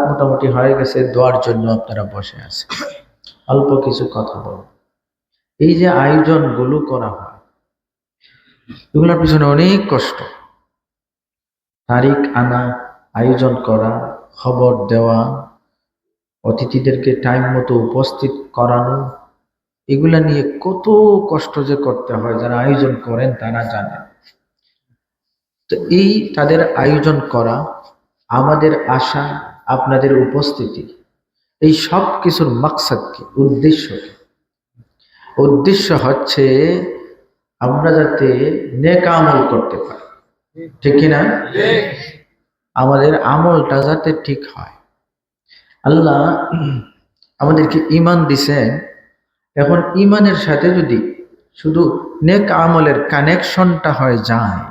মোটামুটি হয়ে গেছে, দোয়ার জন্য আপনারা বসে আছেন। অল্প কিছু কথা বল এই যে আয়োজনগুলো করা হয়, এগুলোর পিছনে অনেক কষ্ট। তারিখ আনা, আয়োজন করা, খবর দেওয়া, অতিথিদেরকে টাইম মতো উপস্থিত করানো, এগুলা নিয়ে কত কষ্ট যে করতে হয়, যারা আয়োজন করেন তারা জানেন তো এই তাদের আয়োজন করা আমাদের আশা আপনাদের উপস্থিতি। এই সব কিছুর মাকসাদ কি উদ্দেশ্য কি উদ্দেশ্য হচ্ছে আমরা যাতে নেক আমল করতে পারি। ঠিক কিনা আমাদের আমলটা যাতে ঠিক হয়। আল্লাহ আমাদেরকে ইমান দিছেন। এখন ইমানের সাথে যদি শুধু নেক আমলের কানেকশনটা হয়ে যায়,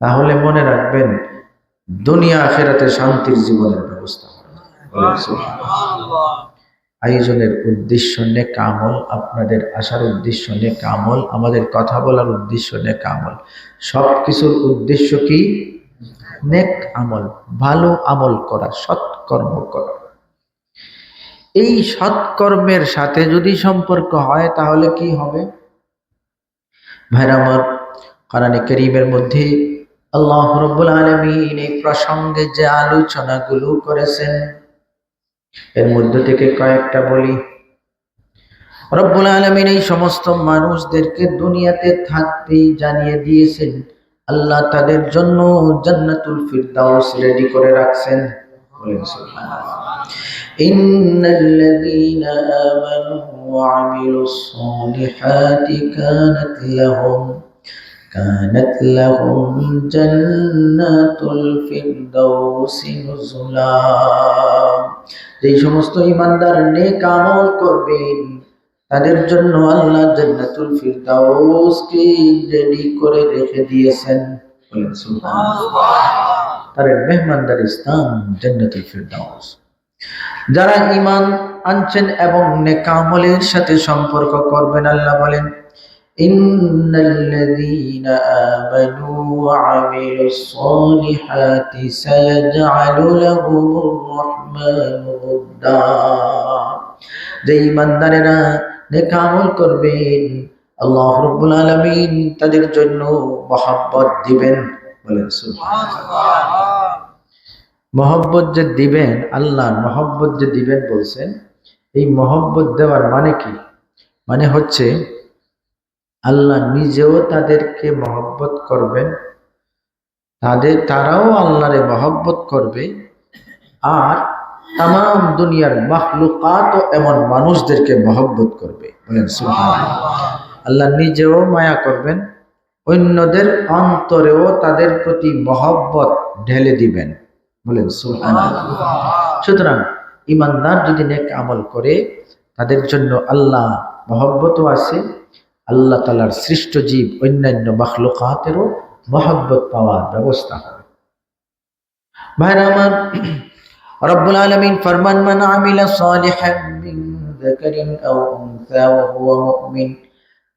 তাহলে মনে রাখবেন দুনিয়া আখেরাতে শান্তির জীবনের ব্যবস্থা আয়োজনের উদ্দেশ্য নেক আমল আপনাদের আসার উদ্দেশ্য নেক কামল আমাদের কথা বলার উদ্দেশ্য নেক আমল। সব কিছুর উদ্দেশ্য কি? নেক আমল ভালো আমল করা সৎকর্ম করা। এই সৎকর্মের সাথে যদি সম্পর্ক হয় তাহলে কি হবে? ভাইরা আমার কোরআনে করিমের মধ্যে আল্লাহ রব্বুল আলমিন এই প্রসঙ্গে যে আলোচনাগুলো করেছেন, এর মধ্য থেকে কয়েকটা বলি। রব্বুল আলমিন এই সমস্ত মানুষদেরকে দুনিয়াতে থাকতেই জানিয়ে দিয়েছেন, আল্লাহ তাদের জন্য জান্নাতুল ফিরদাউস রেডি করে রাখছেন। ইন্নাল্লাযীনা আমানু ওয়া আমিলুস সালিহাতি কানাত লাহুম كانت لهم كانت لهم جنات الفردوس نزلا যেই সমস্ত ইমানদার নেক আমল করবেন তাদের জন্য আল্লাহ জান্নাতুল ফিরদাউসকে রেডি করে রেখে দিয়েছেন বলেন সুবহানাল্লাহ তার মেহমানদার স্থান জান্নাতুল ফিরদাউস যারা ইমান আনছেন এবং নেকামলের সাথে সম্পর্ক করবেন আল্লাহ বলেন ইন্নাল্লাযীনা আমানু ওয়া আমিলুস সালিহাতি সায়াজআলু লাহুমুর রাহমানু উদ্দা যে ইমানদারেরা নেকামল করবেন, আল্লাহ রাব্বুল আলামিন তাদের জন্য মহব্বত দিবেন। বলেন মহব্বত যে দিবেন আল্লাহ মহব্বত যে দিবেন বলছেন, এই মহব্বত দেওয়ার মানে কি? মানে হচ্ছে আল্লাহ নিজেও তাদেরকে মহব্বত করবেন। তাদের, তারাও আল্লাহরে মহব্বত করবে। আর তাম দুনিয়ার মাখলুকাত এমন মানুষদেরকে মহব্বত করবে। বলেন আল্লাহ নিজেও মায়া করবেন। অন্যদের অন্তরেও তাদের প্রতি মহব্বত ঢেলে দিবেন। বলেন। সুতরাং ইমানদার যদি নেক আমল করে, তাদের জন্য আল্লাহ মহব্বতও আছে আল্লাহ তালার সৃষ্ট জীব অন্যান্য মাখলুকাতেরও মহব্বত পাওয়ার ব্যবস্থা হবে ভাইরা আমার, রব্বুল আলমিন ফরমান, মান আমিলা সালিহান মিন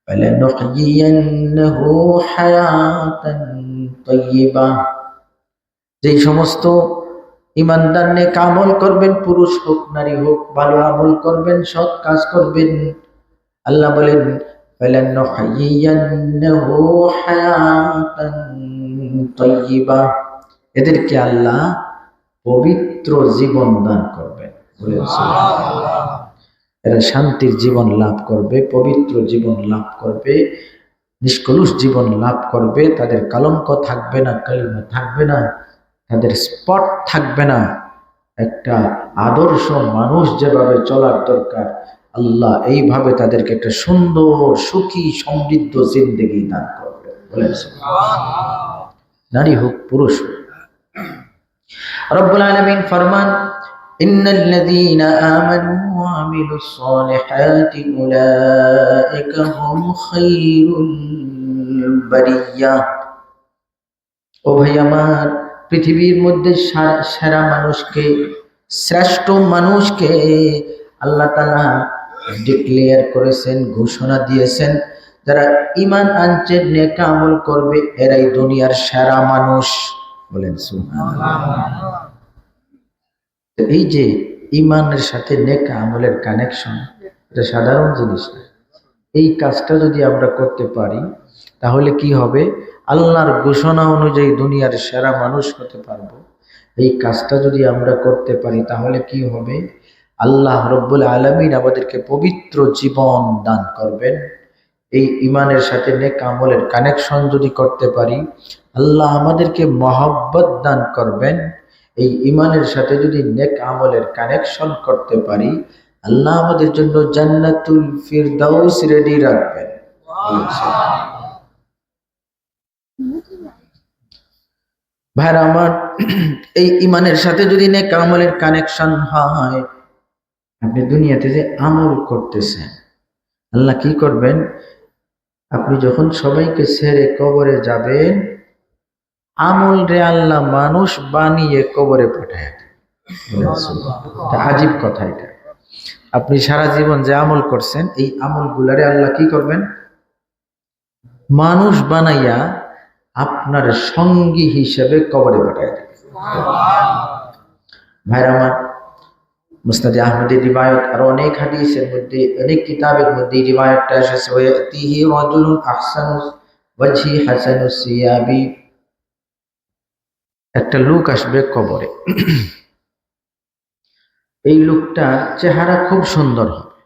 ফালানুহয়িয়ান্নাহু হায়াতান তাইয়্যিবা যেই সমস্ত ইমানদার নেক আমল করবেন, পুরুষ হোক, নারী হোক, ভালো আমল করবেন, সৎ কাজ করবেন, আল্লাহ বলেন فَلَنُحْيِيَنَّهُ حَيَاةً طَيِّبَةً এদেরকে আল্লাহ পবিত্র জীবন দান করবেন বলেন সুবহানাল্লাহ। এরা শান্তির জীবন লাভ করবে পবিত্র জীবন লাভ করবে নিষ্কলুষ জীবন লাভ করবে তাদের কলঙ্ক থাকবে না কালিমা থাকবে না তাদের স্পট থাকবে না একটা আদর্শ মানুষ যেভাবে চলার দরকার আল্লাহ এইভাবে তাদেরকে একটা সুন্দর, সুখী, সমৃদ্ধ জিন্দগি দান করবে। নারী হোক, পুরুষ হোক। রব্বুল আলামিন ফরমান সালিহাতি উলাইকা হুম খায়রুল বারিয়া। ও ভাই আমার, পৃথিবীর মধ্যে সেরা মানুষকে, শ্রেষ্ঠ মানুষকে আল্লাহ তাআলা ডিক্লেয়ার করেছেন, ঘোষণা দিয়েছেন, যারা ইমান আনছে, নেক আমল করবে, এরাই দুনিয়ার সেরা মানুষ বলেন এই যে ইমানের সাথে নেক আমলের কানেকশন এটা সাধারণ জিনিস না। এই কাজটা যদি আমরা করতে পারি, তাহলে কি হবে? আল্লাহর ঘোষণা অনুযায়ী দুনিয়ার সেরা মানুষ হতে পারব। এই কাজটা যদি আমরা করতে পারি, তাহলে কি হবে? আল্লাহ রব্বুল আলমিন আমাদেরকে পবিত্র জীবন দান করবেন। এই ইমানের সাথে নেক আমলের কানেকশন যদি করতে পারি, আল্লাহ আমাদেরকে মহব্বত দান করবেন। এই ইমানের সাথে যদি নেক আমলের কানেকশন করতে পারি, আল্লাহ আমাদের জন্য জান্নাতুল ফিরদাউস রেডি রাখবেন। ভাইরা আমার, এই ইমানের সাথে যদি নেক আমলের কানেকশন হয় আপনি দুনিয়াতে যে আমল করতেছেন, আল্লাহ কি করবেন? আপনি যখন সবাইকে ছেড়ে কবরে যাবেন, আমল রে আল্লাহ মানুষ বানিয়ে কবরে পাঠায় আজীব কথা এটা। আপনি সারা জীবন যে আমল করছেন, এই আমলগুলারে আল্লাহ কি করবেন? মানুষ বানাইয়া আপনার সঙ্গী হিসেবে কবরে পাঠায় ভাইরা আমার মুস্তাদি আহমদের রিবায়ত, আর অনেক হাদিসের মধ্যে, অনেক কিতাবের মধ্যে রিবায়তটা এসেছে। ওয়াতিহি রাজুলুন আহসানু ওয়াজহি সিয়াবি। একটা লোক আসবে কবরে। এই লোকটার চেহারা খুব সুন্দর হবে।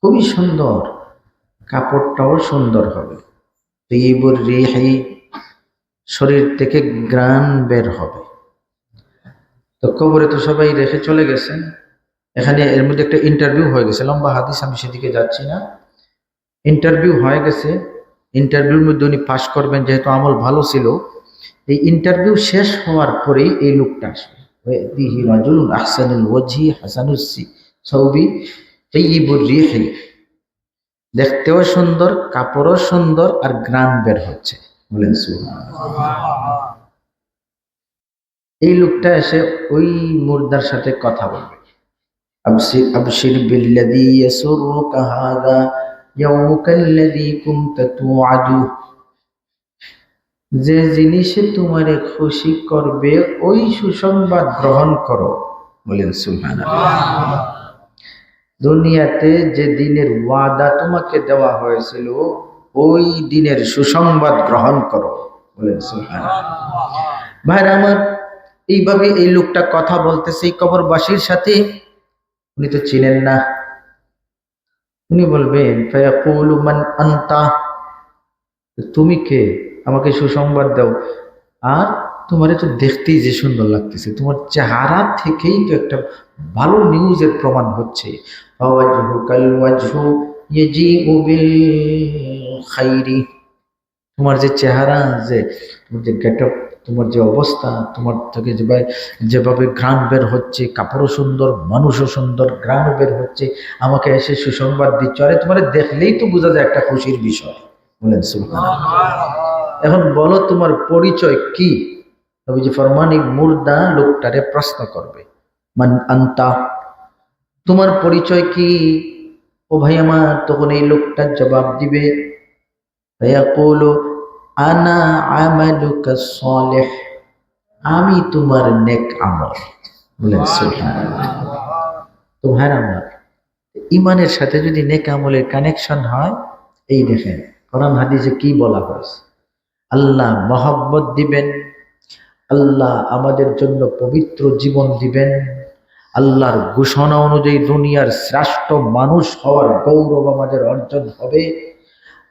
খুবই সুন্দর। কাপড়টাও সুন্দর হবে। শরীর থেকে গ্রান বের হবে। তো কবরে তো সবাই রেখে চলে গেছেন। এখানে এর মধ্যে একটা ইন্টারভিউ হয়ে গেছে। লম্বা হাদিস, আমি সেদিকে যাচ্ছি না। ইন্টারভিউ হয়ে গেছে। ইন্টারভিউর মধ্যে উনি পাশ করবেন, যেহেতু আমল ভালো ছিল। এই ইন্টারভিউ শেষ হওয়ার পরেই এই লোকটা আসবে। হাসানুসি সৌবি তৈবুর রিহি। দেখতেও সুন্দর, কাপড়ও সুন্দর, আর গ্রাম বের হচ্ছে। বলেন এই লোকটা এসে ওই মুর্দার সাথে কথা বলবে। আবশির বিল্লাযী ইয়াসুরুকা হাযা ইয়াউমুকাল্লাযী কুনতা তুআদু। যে জিনিসে তোমারে খুশি করবে, ওই সুসংবাদ গ্রহণ করো। বলেন সুবহানাল্লাহ। দুনিয়াতে যে দিনের ওয়াদা তোমাকে দেওয়া হয়েছিল, ওই দিনের সুসংবাদ গ্রহণ করো। বলেন ভাইরা আমার, এইভাবে এই লোকটা কথা বলতেছে কবরবাসীর সাথে। উনি তো চিনেন না। উনি বলবেন আন্তা। তুমি কে? আমাকে সুসংবাদ দাও। আর তোমার তো দেখতেই যে সুন্দর লাগতেছে। তোমার চেহারা থেকেই তো একটা ভালো নিউজের প্রমাণ হচ্ছে। তোমার যে চেহারা, যে, তোমার যে গেট তোমার যে অবস্থা, তোমার থেকে যেভাবে যেভাবে গ্রাম বের হচ্ছে, কাপড়ও সুন্দর, মানুষও সুন্দর গ্রাম বের হচ্ছে, আমাকে এসে সুসংবাদ দিচ্ছ। আরে, তোমার দেখলেই তো বোঝা যায় একটা খুশির বিষয়। বলেন এখন বলো, তোমার পরিচয় কি? নবীজি ফরমানি মুর্দা লোকটারে প্রশ্ন করবে। মান আন্তা। তোমার পরিচয় কি? ও ভাই আমার, তখন এই লোকটার জবাব দিবে ভাইয়া কৌলো আনা আমি তোমার নেক আমল। বলেন ইমানের সাথে যদি নেক আমলের কানেকশন হয়, এই দেখেন, কোরআন হাদিসে কি বলা হয়েছে? আল্লাহ মহব্বত দিবেন, আল্লাহ আমাদের জন্য পবিত্র জীবন দিবেন, আল্লাহর ঘোষণা অনুযায়ী দুনিয়ার শ্রেষ্ঠ মানুষ হওয়ার গৌরব আমাদের অর্জন হবে।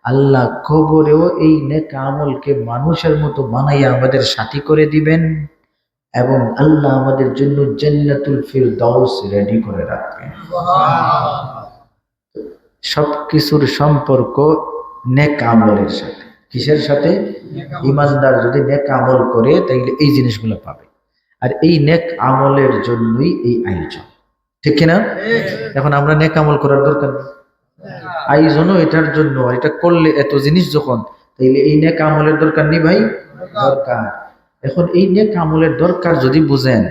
আল্লাহ কবরেও এই নেক আমলকে মানুষের মতো বানাইয়া আমাদের সাথী করে দিবেন এবং আল্লাহ আমাদের জন্য জান্নাতুল দশ রেডি করে রাখবেন। সব কিছুর সম্পর্ক নেক আমলের সাথে। কিসের সাথে? ইমানদার যদি নেক আমল করে তাইলে এই জিনিসগুলো পাবে। আর এই নেক আমলের জন্যই এই আয়োজন। ঠিক কিনা? এখন আমরা নেক আমল করার দরকার নেই আয়োজনও এটার জন্য, এটা করলে এত জিনিস যখন, তাইলে এই নেক আমলের দরকার নেই ভাই দরকার এখন এই নেক আমলের দরকার যদি বুঝেন,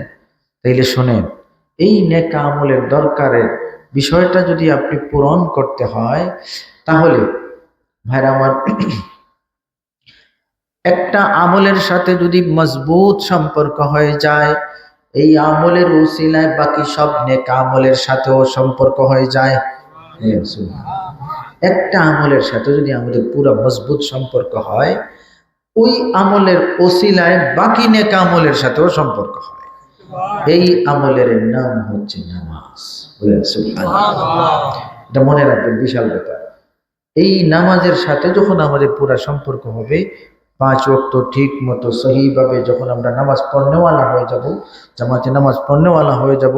তাইলে শোনেন, এই নেক আমলের দরকারের বিষয়টা যদি আপনি পূরণ করতে হয়, তাহলে ভাইরা আমার একটা আমলের সাথে যদি মজবুত সম্পর্ক হয়ে যায়, এই আমলের উসিলায় বাকি সব নেক আমলের সাথেও সম্পর্ক হয়ে যায়। একটা আমলের সাথে যদি আমাদের পুরো মজবুত সম্পর্ক হয়, ওই আমলের ওসিলায় বাকি নেক আমলের সাথেও সম্পর্ক হয়। এই আমলের নাম হচ্ছে নামাজ। এটা মনে রাখবেন, বিশাল ব্যাপার। এই নামাজের সাথে যখন আমাদের পুরা সম্পর্ক হবে পাঁচ ওয়াক্ত ঠিক মতো সহিভাবে যখন আমরা নামাজ পড়নেওয়ালা হয়ে যাব, জামাতে নামাজ পড়নেওয়ালা হয়ে যাব,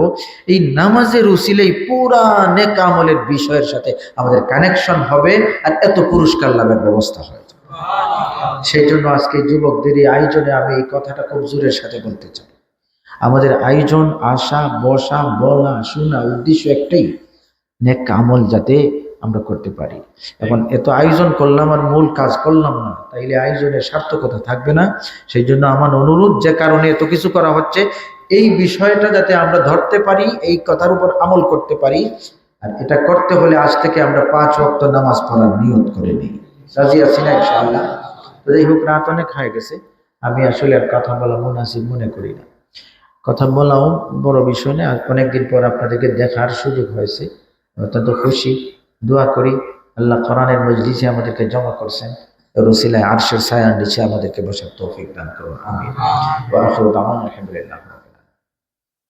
এই নামাজের উসিলেই পুরা নেক আমলের বিষয়ের সাথে আমাদের কানেকশন হবে আর এত পুরস্কার লাভের ব্যবস্থা হয়ে যাবে। সেই জন্য আজকে যুবকদের এই আয়োজনে আমি এই কথাটা খুব জোরের সাথে বলতে চাই। আমাদের আয়োজন আসা বসা, বলা, শোনা, উদ্দেশ্য একটাই, নেক আমল যাতে আমরা করতে পারি। এখন এত আয়োজন করলাম আর মূল কাজ করলাম না তাইলে আয়োজনের সার্থকতা থাকবে না। সেই জন্য আমার অনুরোধ যে কারণে এত কিছু করা হচ্ছে এই বিষয়টা যাতে আমরা ধরতে পারি এই কথার উপর আমল করতে পারি আর এটা করতে হলে আজ থেকে আমরা পাঁচ ওয়াক্ত নামাজ পড়ার নিয়ত করে নিই। রাজি আছি না ইনশাআল্লাহ? তো যাই হোক রাত অনেক হয়ে গেছে আমি আসলে আর কথা বলা মুনাসিব মনে করি না। কথা বলাও বড় বিষয় না অনেকদিন পর আপনাদেরকে দেখার সুযোগ হয়েছে অত্যন্ত খুশি। দোয়া করি, আল্লাহ কোরআনের মজলিসে আমাদেরকে জমা করছেন রসিলায় আরশের সায়ান নিচে আমাদেরকে বসার তৌফিক দান করুন আমি আলহামদুলিল্লাহ।